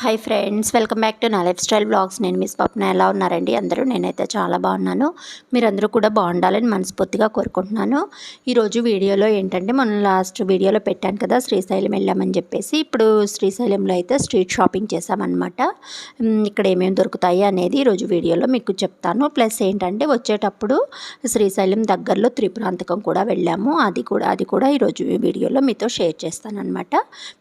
Hi friends welcome back to నా life style blogs నేను miss పప్న ఎలా ఉన్నారండి? అందరూ నేనైతే చాలా బాగున్నాను. మీరందరూ కూడా బాగుండాలని మనస్ఫూర్తిగా కోరుకుంటున్నాను. ఈరోజు వీడియోలో ఏంటంటే మనం లాస్ట్ వీడియోలో పెట్టాను కదా శ్రీశైలం వెళ్ళామని చెప్పేసి ఇప్పుడు శ్రీశైలంలో అయితే స్ట్రీట్ షాపింగ్ చేసామన్నమాట ఇక్కడ ఏమేమి దొరుకుతాయి అనేది ఈరోజు వీడియోలో మీకు చెప్తాను. ప్లస్ ఏంటంటే వచ్చేటప్పుడు శ్రీశైలం దగ్గరలో త్రిపురాంతకం కూడా వెళ్ళాము. అది కూడా అది కూడా ఈరోజు వీడియోలో మీతో షేర్ చేస్తాను అనమాట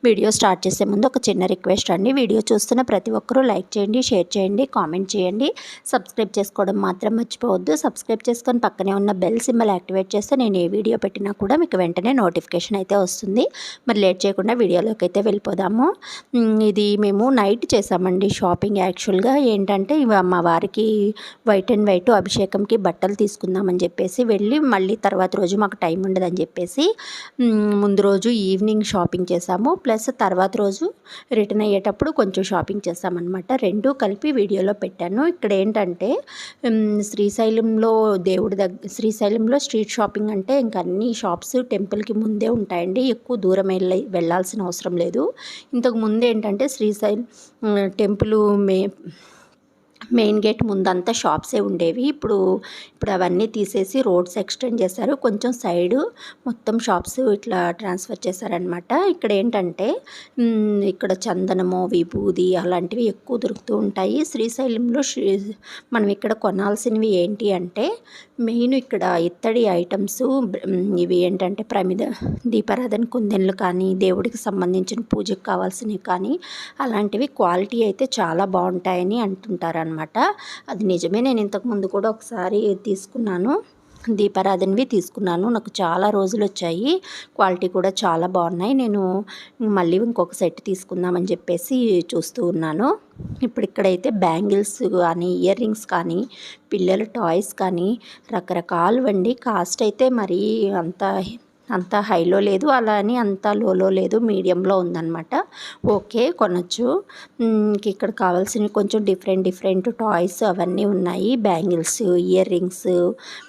వీడియో స్టార్ట్ చేసే ముందు ఒక చిన్న రిక్వెస్ట్ అండి. వీడియో చూస్తున్న ప్రతి ఒక్కరూ లైక్ చేయండి షేర్ చేయండి కామెంట్ చేయండి. సబ్స్క్రైబ్ చేసుకోవడం మాత్రం మర్చిపోవద్దు. సబ్స్క్రైబ్ చేసుకొని పక్కనే ఉన్న బెల్ సింబల్ యాక్టివేట్ చేస్తే నేను ఏ వీడియో పెట్టినా కూడా మీకు వెంటనే నోటిఫికేషన్ అయితే వస్తుంది. మరి లేట్ చేయకుండా వీడియోలోకి అయితే వెళ్ళిపోదాము. ఇది మేము నైట్ చేసామండి షాపింగ్ యాక్చువల్గా. ఏంటంటే ఇవి మా వారికి వైట్ అండ్ వైట్ అభిషేకంకి బట్టలు తీసుకుందామని చెప్పేసి వెళ్ళి మళ్ళీ తర్వాత రోజు మాకు టైం ఉండదని చెప్పేసి ముందు రోజు ఈవినింగ్ షాపింగ్ చేసాము. ప్లస్ తర్వాత రోజు రిటర్న్ అయ్యేటప్పుడు కొంచెం షాపింగ్ చేస్తామన్నమాట. రెండు కలిపి వీడియోలో పెట్టాను. ఇక్కడ ఏంటంటే శ్రీశైలంలో దేవుడి దగ్గర శ్రీశైలంలో స్ట్రీట్ షాపింగ్ అంటే ఇంకా అన్ని షాప్స్ టెంపుల్కి ముందే ఉంటాయండి. ఎక్కువ దూరం వెళ్ళి వెళ్ళాల్సిన అవసరం లేదు. ఇంతకు ముందు ఏంటంటే శ్రీశైలం టెంపుల్ మే మెయిన్ గేట్ ముందంతా షాప్సే ఉండేవి. ఇప్పుడు ఇప్పుడు అవన్నీ తీసేసి రోడ్స్ ఎక్స్టెండ్ చేశారు. కొంచెం సైడ్ మొత్తం షాప్స్ ఇట్లా ట్రాన్స్ఫర్ చేశారనమాట ఇక్కడ ఏంటంటే ఇక్కడ చందనము విభూది అలాంటివి ఎక్కువ దొరుకుతూ ఉంటాయి. శ్రీశైలంలో శ్రీ మనం ఇక్కడ కొనాల్సినవి ఏంటి అంటే మెయిన్ ఇక్కడ ఇత్తడి ఐటమ్స్ ఇవి ఏంటంటే ప్రమిద దీపారాధన కుందెన్లు కానీ దేవుడికి సంబంధించిన పూజకు కావాల్సినవి కానీ అలాంటివి క్వాలిటీ అయితే చాలా బాగుంటాయని అంటుంటారు అనమాట అది నిజమే నేను ఇంతకుముందు కూడా ఒకసారి తీసుకున్నాను. దీపారాధనవి తీసుకున్నాను. నాకు చాలా రోజులు వచ్చాయి. క్వాలిటీ కూడా చాలా బాగున్నాయి. నేను మళ్ళీ ఇంకొక సెట్ తీసుకుందామని చెప్పేసి చూస్తూ ఉన్నాను. ఇప్పుడు ఇక్కడైతే బ్యాంగిల్స్ కానీ ఇయర్ రింగ్స్ కానీ పిల్లల టాయ్స్ కానీ రకరకాలు వండి కాస్ట్ అయితే మరీ అంత అంత హైలో లేదు అలా అని అంత లోలో లేదు మీడియంలో ఉందన్నమాట. ఓకే కొనచ్చు. ఇంక ఇక్కడ కావాల్సినవి కొంచెం డిఫరెంట్ డిఫరెంట్ టాయ్స్ అవన్నీ ఉన్నాయి. బ్యాంగిల్స్ ఇయర్ రింగ్స్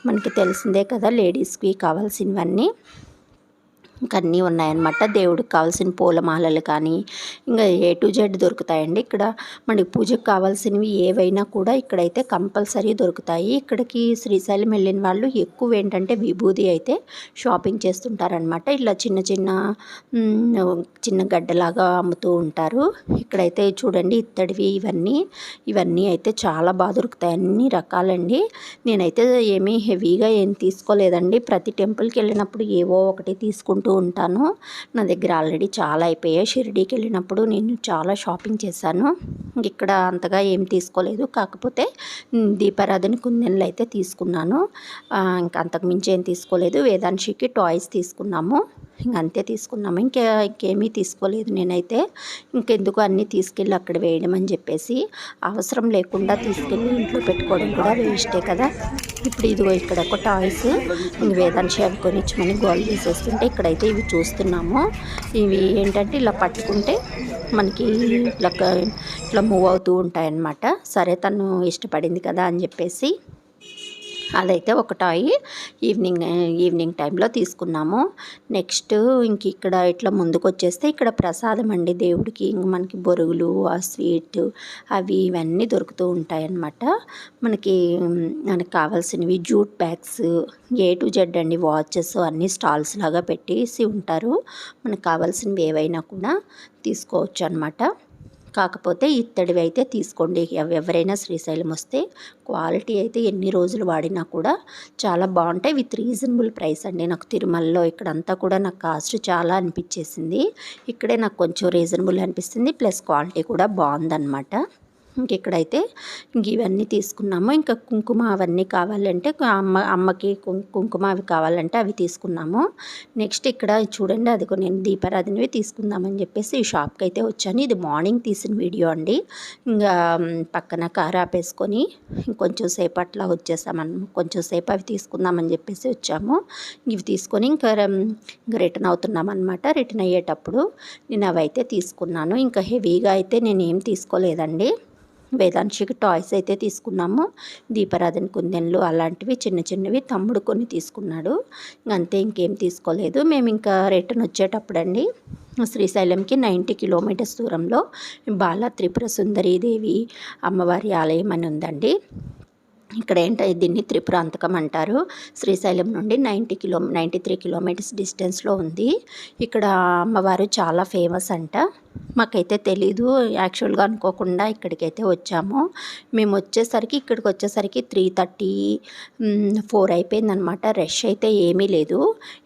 మనకి తెలిసిందే కదా లేడీస్కి కావాల్సినవన్నీ. ఇంకా అన్నీ ఉన్నాయన్నమాట. దేవుడికి కావాల్సిన పూలమాలలు కానీ ఇంకా ఏ టు జెడ్ దొరుకుతాయండి. ఇక్కడ మనకి పూజకు కావాల్సినవి ఏవైనా కూడా ఇక్కడైతే కంపల్సరీ దొరుకుతాయి. ఇక్కడికి శ్రీశైలం వెళ్ళిన వాళ్ళు ఎక్కువ ఏంటంటే విభూది అయితే షాపింగ్ చేస్తుంటారనమాట ఇలా చిన్న చిన్న చిన్న గడ్డలాగా అమ్ముతూ ఉంటారు. ఇక్కడైతే చూడండి ఇత్తడివి ఇవన్నీ. ఇవన్నీ అయితే చాలా బాగా దొరుకుతాయి. అన్ని రకాలండి. నేనైతే ఏమీ హెవీగా ఏం తీసుకోలేదండి. ప్రతి టెంపుల్కి వెళ్ళినప్పుడు ఏవో ఒకటి తీసుకుంటూ ఉంటాను. నా దగ్గర ఆల్రెడీ చాలా అయిపోయాయి. షిరిడీకి వెళ్ళినప్పుడు నేను చాలా షాపింగ్ చేశాను. ఇక్కడ అంతగా ఏం తీసుకోలేదు. కాకపోతే దీపారాధన కుందెన్లు అయితే తీసుకున్నాను. ఇంకా అంతకుమించి ఏం తీసుకోలేదు. వేదాంశికి టాయ్స్ తీసుకున్నాము. ఇంక అంతే తీసుకున్నాము. ఇంకా ఇంకేమీ తీసుకోలేదు నేనైతే. ఇంకెందుకు అన్నీ తీసుకెళ్ళి అక్కడ వేయడం అని చెప్పేసి. అవసరం లేకుండా తీసుకెళ్ళి ఇంట్లో పెట్టుకోవడం కూడా వేస్టే కదా. ఇప్పుడు ఇదిగో ఇక్కడ ఒక టాయ్స్ ఇంక వేదాంశి అవి కొనిచ్చమని గోల్ చేసేస్తుంటే ఇక్కడైతే ఇవి చూస్తున్నాము. ఇవి ఏంటంటే ఇలా పట్టుకుంటే మనకి ఇట్లా ఇట్లా మూవ్ అవుతూ ఉంటాయన్నమాట. సరే తను ఇష్టపడింది కదా అని చెప్పేసి అదైతే ఒక టాయ్ ఈవినింగ్ ఈవినింగ్ టైంలో తీసుకున్నాము. నెక్స్ట్ ఇంక ఇక్కడ ఇట్లా ముందుకు వచ్చేస్తే ఇక్కడ ప్రసాదం అండి దేవుడికి. ఇంక మనకి బొరుగులు ఆ స్వీట్ అవి ఇవన్నీ దొరుకుతూ ఉంటాయన్నమాట. మనకి మనకి కావాల్సినవి jute bags A to Z అండి వాచెస్ అన్ని స్టాల్స్ లాగా పెట్టేసి ఉంటారు. మనకు కావాల్సినవి ఏవైనా కూడా తీసుకోవచ్చు అనమాట కాకపోతే ఇత్తడివి అయితే తీసుకోండి. ఎవరైనా శ్రీశైలం వస్తే క్వాలిటీ అయితే ఎన్ని రోజులు వాడినా కూడా చాలా బాగుంటాయి. విత్ రీజనబుల్ ప్రైస్ అండి. నాకు తిరుమలలో ఇక్కడంతా కూడా నాకు కాస్ట్ చాలా అనిపించేసింది. ఇక్కడే నాకు కొంచెం రీజనబుల్ అనిపిస్తుంది. ప్లస్ క్వాలిటీ కూడా బాగుందన్నమాట. ఇంక ఇక్కడైతే ఇంక ఇవన్నీ తీసుకున్నాము ఇంకా కుంకుమ అవన్నీ కావాలంటే అమ్మ అమ్మకి కుం- కుంకుమ అవి కావాలంటే అవి తీసుకున్నాము. నెక్స్ట్ ఇక్కడ చూడండి అది నేను దీపారాధనవి తీసుకుందామని చెప్పేసి ఈ షాప్కి అయితే వచ్చాను. ఇది మార్నింగ్ తీసిన వీడియో అండి. ఇంకా పక్కన కార్ ఆపేసుకొని ఇంకొంచెం సేపు అట్లా వచ్చేసామన్న కొంచెం సేపు అవి తీసుకుందామని చెప్పేసి వచ్చాము. ఇవి తీసుకొని ఇంకా ఇంకా రిటర్న్ అవుతున్నాం అనమాట రిటర్న్ అయ్యేటప్పుడు నేను అవి అయితే తీసుకున్నాను. ఇంకా హెవీగా అయితే నేను ఏం తీసుకోలేదండి. వేదాంశికి టాయ్స్ అయితే తీసుకున్నాము. దీపారాధన కుందెన్లు అలాంటివి చిన్న చిన్నవి తమ్ముడు కొన్ని తీసుకున్నాడు. ఇంక అంతే ఇంకేం తీసుకోలేదు. మేము ఇంకా రిటర్న్ వచ్చేటప్పుడండి శ్రీశైలంకి నైంటీ కిలోమీటర్స్ దూరంలో బాల త్రిపుర సుందరీదేవి అమ్మవారి ఆలయం అని ఉందండి. ఇక్కడ ఏంటంటే దీన్ని త్రిపురాంతకం అంటారు. శ్రీశైలం నుండి ninety kilo ninety three kilometres డిస్టెన్స్లో ఉంది. ఇక్కడ అమ్మవారు చాలా ఫేమస్ అంట. మాకైతే తెలీదు యాక్చువల్గా అనుకోకుండా ఇక్కడికైతే వచ్చాము. మేము వచ్చేసరికి ఇక్కడికి వచ్చేసరికి త్రీ థర్టీ ఫోర్ అయిపోయిందనమాట రష్ అయితే ఏమీ లేదు.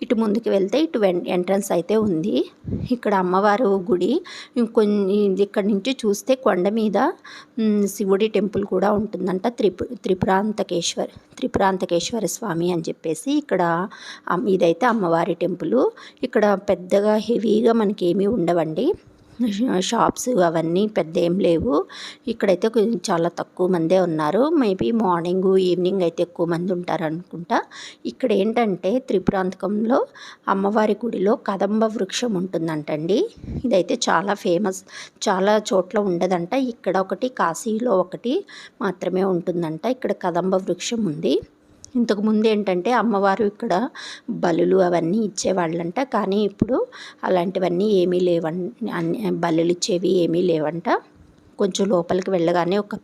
ఇటు ముందుకు వెళ్తే ఇటు ఎంట్రన్స్ అయితే ఉంది. ఇక్కడ అమ్మవారు గుడి కొన్ని ఇక్కడ నుంచి చూస్తే కొండ మీద శివుడి టెంపుల్ కూడా ఉంటుందంట. త్రిపు త్రిపురాంతకేశ్వర్ త్రిపురాంతకేశ్వర స్వామి అని చెప్పేసి ఇక్కడ ఇదైతే అమ్మవారి టెంపుల్. ఇక్కడ పెద్దగా హెవీగా మనకి ఉండవండి. షాప్స్ అవన్నీ పెద్ద ఏం లేవు. ఇక్కడైతే చాలా తక్కువ మందే ఉన్నారు. మేబీ మార్నింగ్ ఈవినింగ్ అయితే ఎక్కువ మంది ఉంటారు అనుకుంటా ఇక్కడ ఏంటంటే త్రిపురాంతకంలో అమ్మవారి గుడిలో కదంబ వృక్షం ఉంటుందంటండి. ఇదైతే చాలా ఫేమస్ చాలా చోట్ల ఉండదంట. ఇక్కడ ఒకటి కాశీలో ఒకటి మాత్రమే ఉంటుందంట. ఇక్కడ కదంబ వృక్షం ఉంది. ఇంతకుముందు ఏంటంటే అమ్మవారు ఇక్కడ బలులు అవన్నీ ఇచ్చేవాళ్ళంట. కానీ ఇప్పుడు అలాంటివన్నీ ఏమీ లేవం బలులు ఇచ్చేవి ఏమీ లేవంట. కొంచెం లోపలికి వెళ్ళగానే ఒక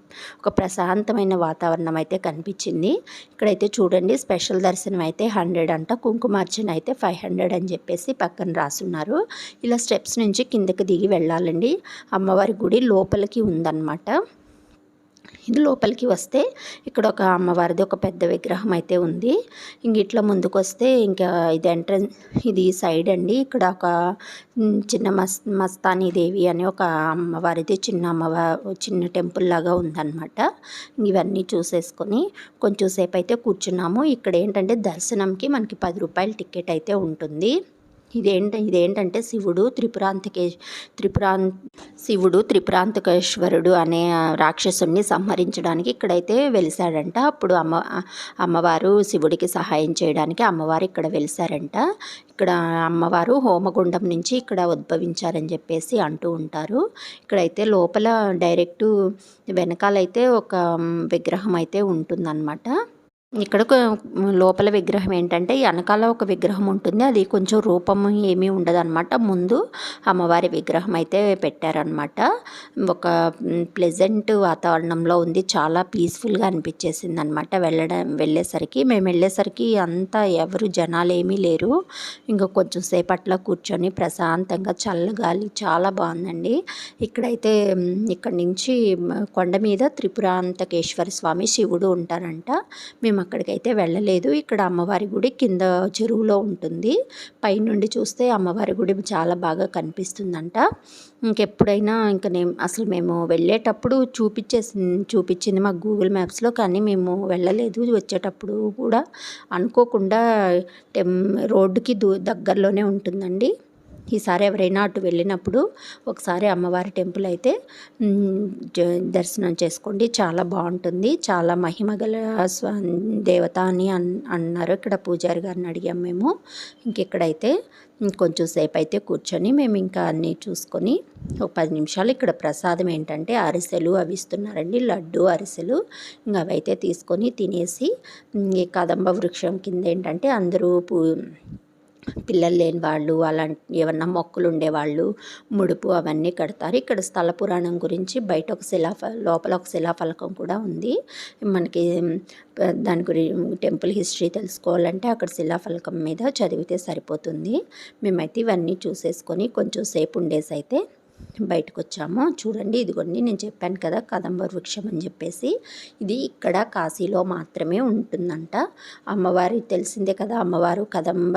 ఒక ప్రశాంతమైన వాతావరణం అయితే కనిపించింది. ఇక్కడైతే చూడండి స్పెషల్ దర్శనం అయితే హండ్రెడ్ అంట. కుంకుమార్చన అయితే ఫైవ్ హండ్రెడ్ అని చెప్పేసి పక్కన రాసున్నారు. ఇలా స్టెప్స్ నుంచి కిందకి దిగి వెళ్ళాలండి. అమ్మవారి గుడి లోపలికి ఉందన్నమాట. ఇది లోపలికి వస్తే ఇక్కడ ఒక అమ్మవారిది ఒక పెద్ద విగ్రహం అయితే ఉంది. ఇంక ఇట్లా ముందుకు వస్తే ఇంకా ఇది ఎంట్రన్స్ ఇది సైడ్ అండి. ఇక్కడ ఒక చిన్న మస్ మస్తానీ దేవి అని ఒక అమ్మవారిది చిన్న అమ్మవారి చిన్న టెంపుల్ లాగా ఉందన్నమాట. ఇవన్నీ చూసేసుకొని కొంచెం సేపు అయితే కూర్చున్నాము. ఇక్కడ ఏంటంటే దర్శనంకి మనకి పది రూపాయల టికెట్ అయితే ఉంటుంది. ఇదేంట ఇదేంటంటే శివుడు త్రిపురాంతకే త్రిపురాం శివుడు త్రిప్రాంతకేశ్వరుడు అనే రాక్షసుని సంహరించడానికి ఇక్కడైతే వెలిశాడంట. అప్పుడు అమ్మ అమ్మవారు శివుడికి సహాయం చేయడానికి అమ్మవారు ఇక్కడ వెలిశారంట. ఇక్కడ అమ్మవారు హోమగుండం నుంచి ఇక్కడ ఉద్భవించారని చెప్పేసి అంటూ ఉంటారు. ఇక్కడైతే లోపల డైరెక్టు వెనకాలైతే ఒక విగ్రహం అయితే ఉంటుందన్నమాట. ఇక్కడ లోపల విగ్రహం ఏంటంటే వెనకాల ఒక విగ్రహం ఉంటుంది. అది కొంచెం రూపం ఏమీ ఉండదన్నమాట. ముందు అమ్మవారి విగ్రహం అయితే పెట్టారనమాట ఒక ప్లెజెంట్ వాతావరణంలో ఉంది. చాలా పీస్ఫుల్గా అనిపించేసింది అనమాట వెళ్ళడం వెళ్ళేసరికి. మేము వెళ్ళేసరికి అంతా ఎవరు జనాలు ఏమీ లేరు. ఇంకా కొంచెం సేపట్లో కూర్చొని ప్రశాంతంగా చల్లగాలి. చాలా బాగుందండి. ఇక్కడైతే ఇక్కడ నుంచి కొండ మీద త్రిపురాంతకేశ్వర స్వామి శివుడు ఉంటారంట. మేము మేము అక్కడికైతే వెళ్ళలేదు. ఇక్కడ అమ్మవారి గుడి కింద చెరువులో ఉంటుంది. పైనుండి చూస్తే అమ్మవారి గుడి చాలా బాగా కనిపిస్తుందంట. ఇంకెప్పుడైనా ఇంకా నేను అసలు మేము వెళ్ళేటప్పుడు చూపించేసి చూపించింది మాకు గూగుల్ మ్యాప్స్లో కానీ మేము వెళ్ళలేదు. వచ్చేటప్పుడు కూడా అనుకోకుండా టెం రోడ్డుకి దూ దగ్గరలోనే ఉంటుందండి. ఈసారి ఎవరైనా అటు వెళ్ళినప్పుడు ఒకసారి అమ్మవారి టెంపుల్ అయితే దర్శనం చేసుకోండి. చాలా బాగుంటుంది. చాలా మహిమ గల దేవత అని అన్నారు ఇక్కడ పూజారి గారిని అడిగాం మేము. ఇంకెక్కడైతే కొంచెం సేపు అయితే కూర్చొని మేము ఇంకా అన్నీ చూసుకొని ఒక పది నిమిషాలు ఇక్కడ ప్రసాదం ఏంటంటే అరిసెలు అవి ఇస్తున్నారండి. లడ్డు అరిసెలు ఇంకా అవైతే తీసుకొని తినేసి ఈ కదంబ వృక్షం కింద ఏంటంటే అందరూ పూ పిల్లలు లేని వాళ్ళు అలాంటి ఏమన్నా మొక్కులు ఉండేవాళ్ళు ముడుపు అవన్నీ కడతారు. ఇక్కడ స్థల పురాణం గురించి బయట ఒక శిలాఫ లోపల ఒక శిలాఫలకం కూడా ఉంది. మనకి దాని గురించి టెంపుల్ హిస్టరీ తెలుసుకోవాలంటే అక్కడ శిలాఫలకం మీద చదివితే సరిపోతుంది. మేమైతే ఇవన్నీ చూసేసుకొని కొంచెం సేపు ఉండేసి అయితే బయటకు వచ్చాము చూడండి ఇదిగోండి నేను చెప్పాను కదా కదంబ వృక్షం అని చెప్పేసి. ఇది ఇక్కడ కాశీలో మాత్రమే ఉంటుందంట. అమ్మవారి తెలిసిందే కదా అమ్మవారు కదంబ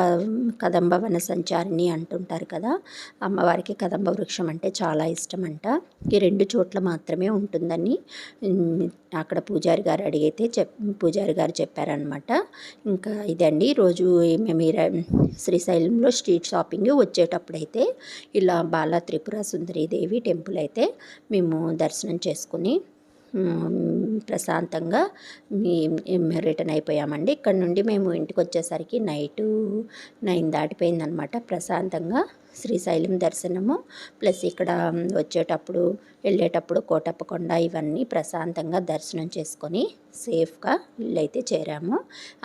కదంబ వన సంచారిణి అంటుంటారు కదా. అమ్మవారికి కదంబ వృక్షం అంటే చాలా ఇష్టం అంట ఈ రెండు చోట్ల మాత్రమే ఉంటుందని అక్కడ పూజారి గారు అడిగితే చెప్ పూజారి గారు చెప్పారనమాట ఇంకా ఇదండి. రోజు మేము శ్రీశైలంలో స్ట్రీట్ షాపింగ్ వచ్చేటప్పుడైతే ఇలా బాల త్రిపుర సుందరీదేవి టెంపుల్ అయితే మేము దర్శనం చేసుకుని ప్రశాంతంగా రిటర్న్ అయిపోయామండి. ఇక్కడ నుండి మేము ఇంటికి వచ్చేసరికి నైటు నైన్ దాటిపోయిందనమాట ప్రశాంతంగా శ్రీశైలం దర్శనము ప్లస్ ఇక్కడ వచ్చేటప్పుడు వెళ్ళేటప్పుడు కోటప్పకొండ ఇవన్నీ ప్రశాంతంగా దర్శనం చేసుకొని సేఫ్గా ఇల్లైతే చేరాము.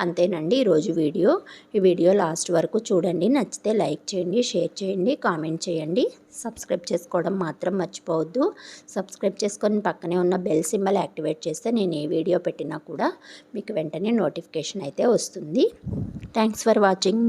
అంతేనండి ఈరోజు వీడియో. ఈ వీడియో లాస్ట్ వరకు చూడండి. నచ్చితే లైక్ చేయండి షేర్ చేయండి కామెంట్ చేయండి. సబ్స్క్రైబ్ చేసుకోవడం మాత్రం మర్చిపోవద్దు. సబ్స్క్రైబ్ చేసుకొని పక్కనే ఉన్న బెల్ సింబల్ యాక్టివేట్ చేస్తే నేను ఏ వీడియో పెట్టినా కూడా మీకు వెంటనే నోటిఫికేషన్ అయితే వస్తుంది. Thanks for watching.